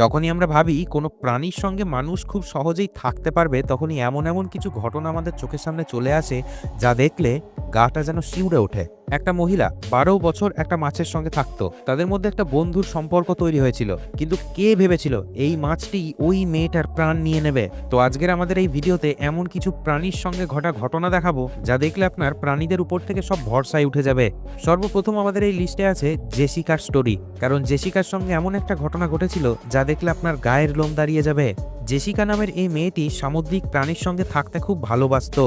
যখনই আমরা ভাবি কোনো প্রাণীর সঙ্গে মানুষ খুব সহজেই থাকতে পারবে, তখনই এমন এমন কিছু ঘটনা আমাদের চোখের সামনে চলে আসে যা দেখলে গাটা যেন শিউড়ে ওঠে। একটা মহিলা বারো বছর একটা মাছের সঙ্গে থাকতো। তাদের মধ্যে একটা বন্ধুর সম্পর্ক তৈরি হয়েছিল। কিন্তু কে ভেবেছিল এই মাছটি ওই মেয়েটার প্রাণ নিয়ে নেবে? তো আজকের আমাদের এই ভিডিওতে এমন কিছু প্রাণীর সঙ্গে ঘটা ঘটনা দেখাবো, যা দেখলে আপনার প্রাণীদের উপর থেকে সব ভরসায় উঠে যাবে। সর্বপ্রথম আমাদের এই লিস্টে আছে জেসিকার স্টোরি, কারণ জেসিকার সঙ্গে এমন একটা ঘটনা ঘটেছিল যা দেখলে আপনার গায়ের লোম দাঁড়িয়ে যাবে। জেসিকা নামের এই মেয়েটি সামুদ্রিক প্রাণীর সঙ্গে থাকতে খুব ভালোবাসত।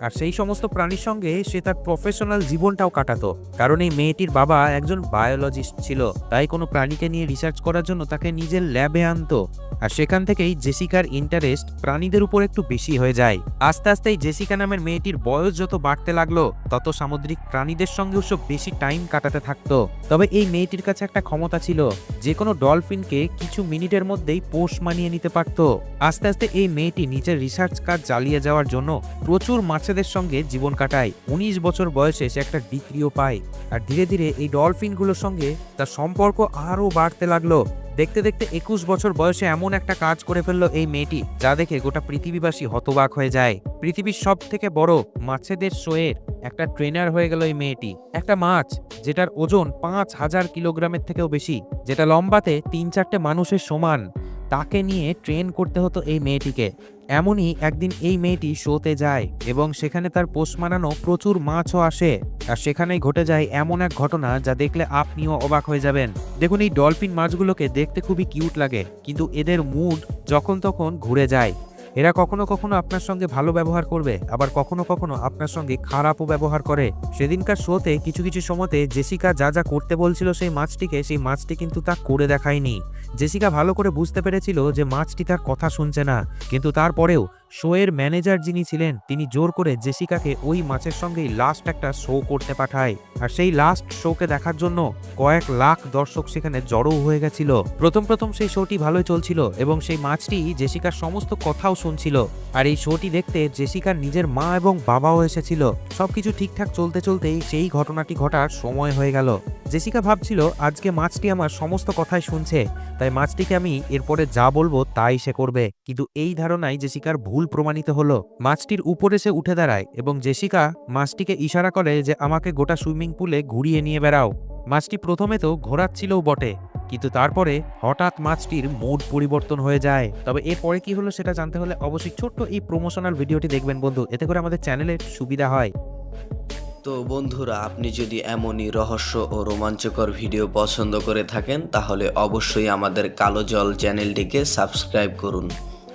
আর সেই সমস্ত প্রাণীর সঙ্গে সে তার প্রফেশনাল জীবনটাও কাটাতো। কারণ এই মেয়েটির বাবা একজন বায়োলজিস্ট ছিল। তাই কোনো প্রাণীকে নিয়ে রিসার্চ করার জন্য তাকে নিজের ল্যাবে আনতো। আর সেখান থেকেই জেসিকার ইন্টারেস্ট প্রাণীদের উপর একটু বেশি হয়ে যায়। আস্তে আস্তে এই জেসিকা নামের মেয়েটির বয়স যত বাড়তে লাগল, তত সামুদ্রিক প্রাণীদের সঙ্গেও সব বেশি টাইম কাটাতে থাকতো। তবে এই মেয়েটির কাছে একটা ক্ষমতা ছিল, যে কোনো ডলফিনকে কিছু মিনিটের মধ্যেই পোষ মানিয়ে নিতে পারতো। আস্তে আস্তে এই মেয়েটি নিজের রিসার্চ কাজ চালিয়ে যাওয়ার জন্য প্রচুর মাছেদের সঙ্গে জীবন কাটায়। উনিশ বছর বয়সে সে একটা ডিগ্রিও পায়। আর ধীরে ধীরে এই ডলফিনগুলোর সঙ্গে তার সম্পর্ক আরও বাড়তে লাগল। দেখতে দেখতে একুশ বছর বয়সে এমন একটা কাজ করে ফেলল এই মেয়েটি, যা দেখে গোটা পৃথিবীবাসী হতবাক হয়ে যায়। পৃথিবীর সব থেকে বড় মাছেদের শোয়ের একটা ট্রেনার হয়ে গেল এই মেয়েটি। একটা মাছ যেটার ওজন পাঁচ হাজার কিলোগ্রামের থেকেও বেশি, যেটা লম্বাতে তিন চারটে মানুষের সমান। তাকে নিয়ে ট্রেন করতে হতো এই মেয়েটিকে। এমনই একদিন এই মেয়েটি শোতে যায় এবং সেখানে তার পোষ মানানো প্রচুর মাছও আসে। আর সেখানেই ঘটে যায় এমন এক ঘটনা যা দেখলে আপনিও অবাক হয়ে যাবেন। দেখুন এই ডলফিন মাছগুলোকে দেখতে খুবই কিউট লাগে, কিন্তু এদের মুড যখন তখন ঘুরে যায়। এরা কখনো কখনো আপনার সঙ্গে ভালো ব্যবহার করবে, আবার কখনো কখনো আপনার সঙ্গে খারাপও ব্যবহার করে। সেদিনকার শোতে কিছু কিছু সময়তে জেসিকা যা যা করতে বলছিল সেই মাছটিকে, সেই মাছটি কিন্তু তা করে দেখায়নি। জেসিকা ভালো করে বুঝতে পেরেছিল যে মাছটি তার কথা শুনছে না, কিন্তু তারপরেও শোয়ের ম্যানেজার যিনি ছিলেন, তিনি জোর করে জেসিকাকে ওই মাছের সঙ্গেই লাস্ট একটা শো করতে পাঠায়। আর সেই লাস্ট শোকে দেখার জন্য কয়েক লাখ দর্শক সেখানে জড়ো হয়ে গেছিল। প্রথম প্রথম সেই শোটি ভালোই চলছিল এবং সেই মাছটি জেসিকার সমস্ত কথাও শুনছিল। আর এই শোটি দেখতে জেসিকার নিজের মা এবং বাবাও এসেছিল। সবকিছু ঠিকঠাক চলতে চলতেই সেই ঘটনাটি ঘটার সময় হয়ে গেল। জেসিকা ভাবছিল, আজকে মাছটি আমার সমস্ত কথাই শুনছে, তাই মাছটিকে আমি এরপরে যা বলব তাই সে করবে। কিন্তু এই ধারণায় জেসিকার ভুল প্রমাণিত হলো। মাছটির উপরে সে উঠে দাঁড়ায় এবং জেসিকা মাছটিকে ইশারা করে যে আমাকে গোটা সুইমিং পুলে ঘুরিয়ে নিয়ে বেড়াও। মাছটি প্রথমে তো ঘোরাচ্ছিলও বটে, কিন্তু তারপরে হঠাৎ মাছটির মুড পরিবর্তন হয়ে যায়। তবে এরপরে কি হলো সেটা জানতে হলে অবশ্যই ছোট্ট এই প্রমোশনাল ভিডিওটি দেখবেন বন্ধু, এতে করে আমাদের চ্যানেলের সুবিধা হয়। তো বন্ধুরা, আপনি যদি এমনই রহস্য ও রোমাঞ্চকর ভিডিও পছন্দ করে থাকেন, তাহলে অবশ্যই আমাদের কালো জল চ্যানেলটিকে সাবস্ক্রাইব করুন।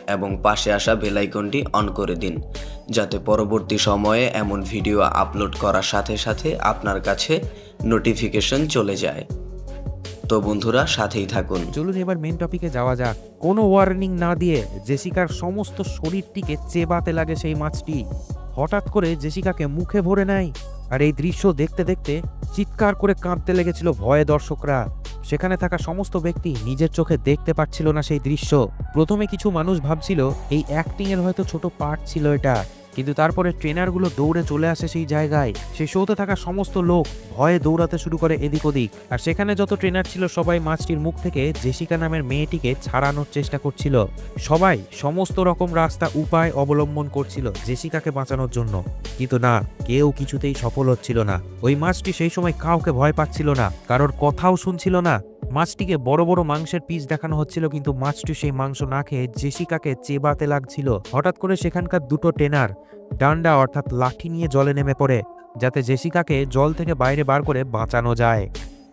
এবং পাশে আসা বেল আইকনটি অন করে দিন, যাতে পরবর্তী সময়ে এমন ভিডিও আপলোড করার সাথে সাথে আপনার কাছে নোটিফিকেশন চলে যায়। তো বন্ধুরা, সাথেই থাকুন। চলুন এবার মেন টপিকে যাওয়া যাক। কোনো ওয়ার্নিং না দিয়ে জেসিকার সমস্ত শরীরটিকে চেবাতে লাগে সেই মাছটি। হঠাৎ করে জেসিকাকে মুখে ভরে নেয়। আর এই দৃশ্য দেখতে দেখতে চিৎকার করে কাঁদতে লেগেছিল ভয়ে দর্শকরা। সেখানে থাকা সমস্ত ব্যক্তি নিজের চোখে দেখতে পাচ্ছিল না সেই দৃশ্য। প্রথমে কিছু মানুষ ভাবছিল, এই অ্যাক্টিং এর হয়তো ছোট পার্ট ছিল এটা। কিন্তু তারপরে ট্রেনারগুলো দৌড়ে চলে আসে সেই জায়গায়। সেই শোতে থাকা সমস্ত লোক ভয়ে দৌড়াতে শুরু করে এদিক ওদিক। আর সেখানে যত ট্রেনার ছিল, সবাই মাছটির মুখ থেকে জেসিকা নামের মেয়েটিকে ছাড়ানোর চেষ্টা করছিল। সবাই সমস্ত রকম রাস্তা উপায় অবলম্বন করছিল জেসিকাকে বাঁচানোর জন্য। কিন্তু না, কেউ কিছুতেই সফল হচ্ছিল না। ওই মাছটি সেই সময় কাউকে ভয় পাচ্ছিল না, কারোর কথাও শুনছিল না। মাছটিকে বড় বড় মাংসের পিস দেখানো হচ্ছিল, কিন্তু মাছটি সেই মাংস না খেয়ে জেসিকাকে চেবাতে লাগছিল। হঠাৎ করে সেখানকার দুটো টেনার ডান্ডা অর্থাৎ লাঠি নিয়ে জলে নেমে পড়ে, যাতে জেসিকাকে জল থেকে বাইরে বার করে বাঁচানো যায়।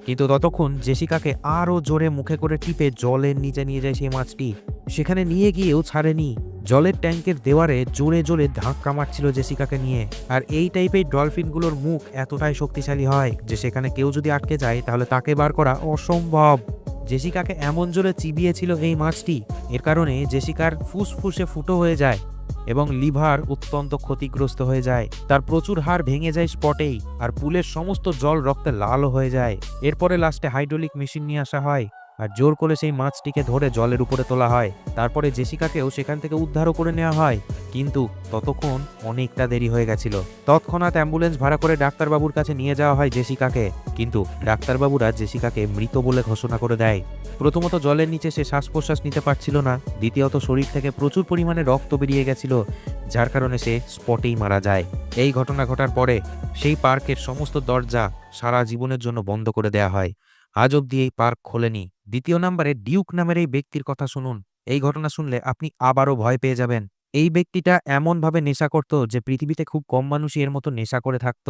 কিন্তু ততক্ষণ জেসিকাকে আরও জোরে মুখে করে টিপে জলের নিচে নিয়ে যায় সেই মাছটি। সেখানে নিয়ে গিয়েও ছাড়েনি। জলের ট্যাঙ্কের দেওয়ারে জোরে জোরে ধাক্কা মারছিল জেসিকাকে নিয়ে। আর এই টাইপের ডলফিনগুলোর মুখ এতটাই শক্তিশালী হয় যে সেখানে কেউ যদি আটকে যায় তাহলে তাকে বার করা অসম্ভব। জেসিকাকে এমন জোরে চিবিয়েছিল এই মাছটি। এর কারণে জেসিকার ফুসফুসে ফুটো হয়ে যায়। এবং লিভার অত্যন্ত ক্ষতিগ্রস্ত হয়ে যায়। তার প্রচুর হাড় ভেঙে যায় স্পটেই, আর পুলের সমস্ত জল রক্তে লালও হয়ে যায়। এরপরে লাস্টে হাইড্রোলিক মেশিন নিয়ে আসা হয়। আর জোর করে সেই মাছটিকে ধরে জলের উপরে তোলা হয়। তারপরে জেসিকাকেও সেখান থেকে উদ্ধারও করে নেওয়া হয়। কিন্তু ততক্ষণ অনেকটা দেরি হয়ে গেছিল। তৎক্ষণাৎ অ্যাম্বুলেন্স ভাড়া করে ডাক্তারবাবুর কাছে নিয়ে যাওয়া হয় জেসিকাকে। কিন্তু ডাক্তারবাবুরা জেসিকাকে মৃত বলে ঘোষণা করে দেয়। প্রথমত জলের নিচে সে শ্বাস প্রশ্বাস নিতে পারছিল না। দ্বিতীয়ত শরীর থেকে প্রচুর পরিমাণে রক্ত বেরিয়ে গেছিল, যার কারণে সে স্পটেই মারা যায়। এই ঘটনা ঘটার পরে সেই পার্কের সমস্ত দরজা সারা জীবনের জন্য বন্ধ করে দেয়া হয়। আজ অবধি এই পার্ক খোলেনি। দ্বিতীয় নম্বরে ডিউক নামের এই ব্যক্তির কথা শুনুন। এই ঘটনা শুনলে আপনি আবারও ভয় পেয়ে যাবেন। এই ব্যক্তিটা এমনভাবে নেশা করত যে পৃথিবীতে খুব কম মানুষই এর মতো নেশা করে থাকত।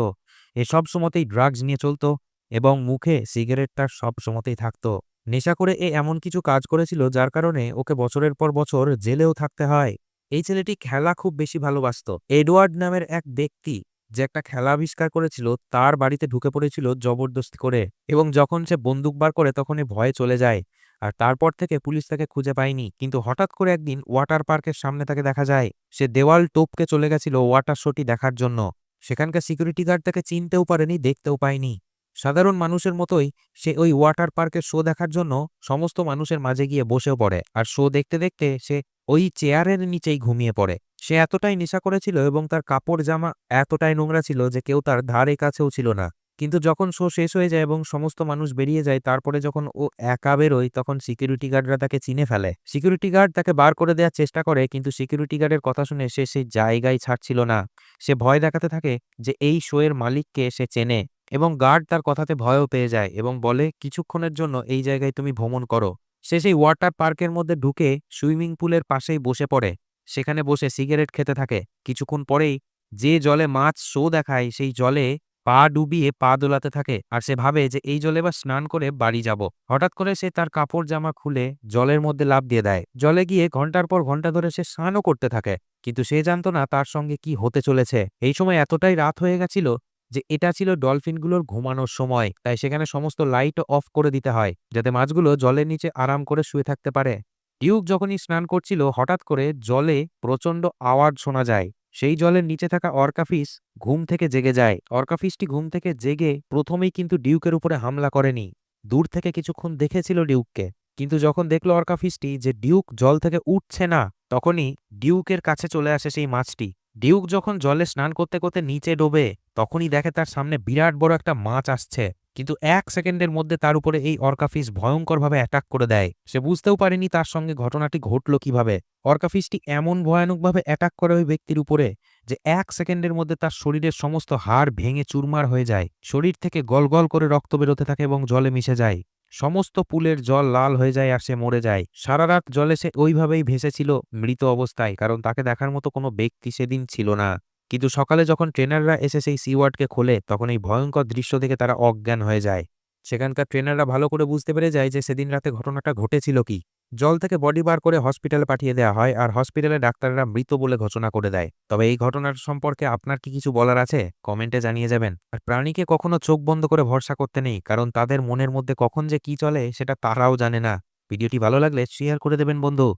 এ সব সময়তেই ড্রাগস নিয়ে চলত এবং মুখে সিগারেটটা সব সময়তেই থাকতো। নেশা করে এ এমন কিছু কাজ করেছিল যার কারণে ওকে বছরের পর বছর জেলেও থাকতে হয়। এই ছেলেটি খেলা খুব বেশি ভালোবাসতো। এডওয়ার্ড নামের এক ব্যক্তি যে একটা খেলা আবিষ্কার করেছিল, তার বাড়িতে ঢুকে পড়েছিল জবরদস্তি করে এবং যখন সে বন্দুক বার করে তখন এ ভয়ে চলে যায়। আর তারপর থেকে পুলিশ তাকে খুঁজে পায়নি। কিন্তু হঠাৎ করে একদিন ওয়াটার পার্কের সামনে তাকে দেখা যায়। সে দেওয়াল টোপকে চলে গেছিল ওয়াটার শোটি দেখার জন্য। সেখানকার সিকিউরিটি গার্ড তাকে চিনতেও পারেনি, দেখতেও পায়নি। সাধারণ মানুষের মতোই সে ওই ওয়াটার পার্কের শো দেখার জন্য সমস্ত মানুষের মাঝে গিয়ে বসেও পড়ে। আর শো দেখতে দেখতে সে ওই চেয়ারের নিচেই ঘুমিয়ে পড়ে। সে এতটাই নেশা করেছিল এবং তার কাপড় জামা এতটাই নোংরা ছিল যে কেউ তার ধারে কাছেও ছিল না। কিন্তু যখন শো শেষ হয়ে যায় এবং সমস্ত মানুষ বেরিয়ে যায়, তারপরে যখন ও একা বেরোয়, তখন সিকিউরিটি গার্ডরা তাকে চিনে ফেলে। সিকিউরিটি গার্ড তাকে বার করে দেওয়ার চেষ্টা করে, কিন্তু সিকিউরিটি গার্ডের কথা শুনে সে সেই জায়গায় ছাড়ছিল না। সে ভয় দেখাতে থাকে যে এই শো এর মালিককে সে চেনে এবং গার্ড তার কথাতে ভয়ও পেয়ে যায় এবং বলে, কিছুক্ষণের জন্য এই জায়গায় তুমি ভ্রমণ করো। সে সেই ওয়াটার পার্কের মধ্যে ঢুকে সুইমিং পুলের পাশেই বসে পড়ে। সেখানে বসে সিগারেট খেতে থাকে। কিছুক্ষণ পরেই যে জলে মাছ শো দেখায়, সেই জলে পা ডুবিয়ে পা দোলাতে থাকে আর সে ভাবে যে এই জলে বা স্নান করে বাড়ি যাব। হঠাৎ করে সে তার কাপড় জামা খুলে জলের মধ্যে লাফ দিয়ে দেয়। জলে গিয়ে ঘণ্টার পর ঘণ্টা ধরে সে স্নানও করতে থাকে। কিন্তু সে জানতো না তার সঙ্গে কি হতে চলেছে। এই সময় এতটাই রাত হয়ে গেছিল যে এটা ছিল ডলফিনগুলোর ঘুমানোর সময়। তাই সেখানে সমস্ত লাইট অফ করে দিতে হয়, যাতে মাছগুলো জলের নিচে আরাম করে শুয়ে থাকতে পারে। ডিউক যখনই স্নান করছিল, হঠাৎ করে জলে প্রচণ্ড আওয়াজ শোনা যায়। সেই জলের নিচে থাকা অর্কাফিস ঘুম থেকে জেগে যায়। অর্কাফিসটি ঘুম থেকে জেগে প্রথমেই কিন্তু ডিউকের উপরে হামলা করেনি। দূর থেকে কিছুক্ষণ দেখেছিল ডিউককে। কিন্তু যখন দেখল অর্কাফিসটি যে ডিউক জল থেকে উঠছে না, তখনই ডিউকের কাছে চলে আসে সেই মাছটি। ডিউক যখন জলে স্নান করতে করতে নিচে ডোবে, তখনই দেখে তার সামনে বিরাট বড় একটা মাছ আসছে। কিন্তু এক সেকেন্ডের মধ্যে তার উপরে এই অর্কাফিস ভয়ঙ্করভাবে অ্যাটাক করে দেয়। সে বুঝতেও পারেনি তার সঙ্গে ঘটনাটি ঘটল কীভাবে। অর্কাফিসটি এমন ভয়ানকভাবে অ্যাটাক করে ওই ব্যক্তির উপরে যে এক সেকেন্ডের মধ্যে তার শরীরের সমস্ত হাড় ভেঙে চুরমার হয়ে যায়। শরীর থেকে গলগল করে রক্ত বেরোতে থাকে এবং জলে মিশে যায়। সমস্ত পুলের জল লাল হয়ে যায় আর সে মরে যায়। সারা রাত জলে সে ওইভাবেই ভেসেছিল মৃত অবস্থায়, কারণ তাকে দেখার মতো কোনো ব্যক্তি সেদিন ছিল না। কিন্তু সকালে যখন ট্রেনাররা এসে সেই সি ওয়ার্ডকে খোলে, তখন এই ভয়ঙ্কর দৃশ্য দেখে তারা অজ্ঞান হয়ে যায়। সেখানকার ট্রেনাররা ভালো করে বুঝতে পেরে যায় যে সেদিন রাতে ঘটনাটা ঘটেছিল কি। জল থেকে বডি বার করে হসপিটালে পাঠিয়ে দেওয়া হয় আর হসপিটালে ডাক্তাররা মৃত বলে ঘোষণা করে দেয়। তবে এই ঘটনার সম্পর্কে আপনার কি কিছু বলার আছে? কমেন্টে জানিয়ে যাবেন। আর প্রাণীকে কখনো চোখ বন্ধ করে ভরসা করতে নেই, কারণ তাদের মনের মধ্যে কখন যে কি চলে, সেটা তারাও জানে না। ভিডিওটি ভালো লাগলে শেয়ার করে দেবেন বন্ধু।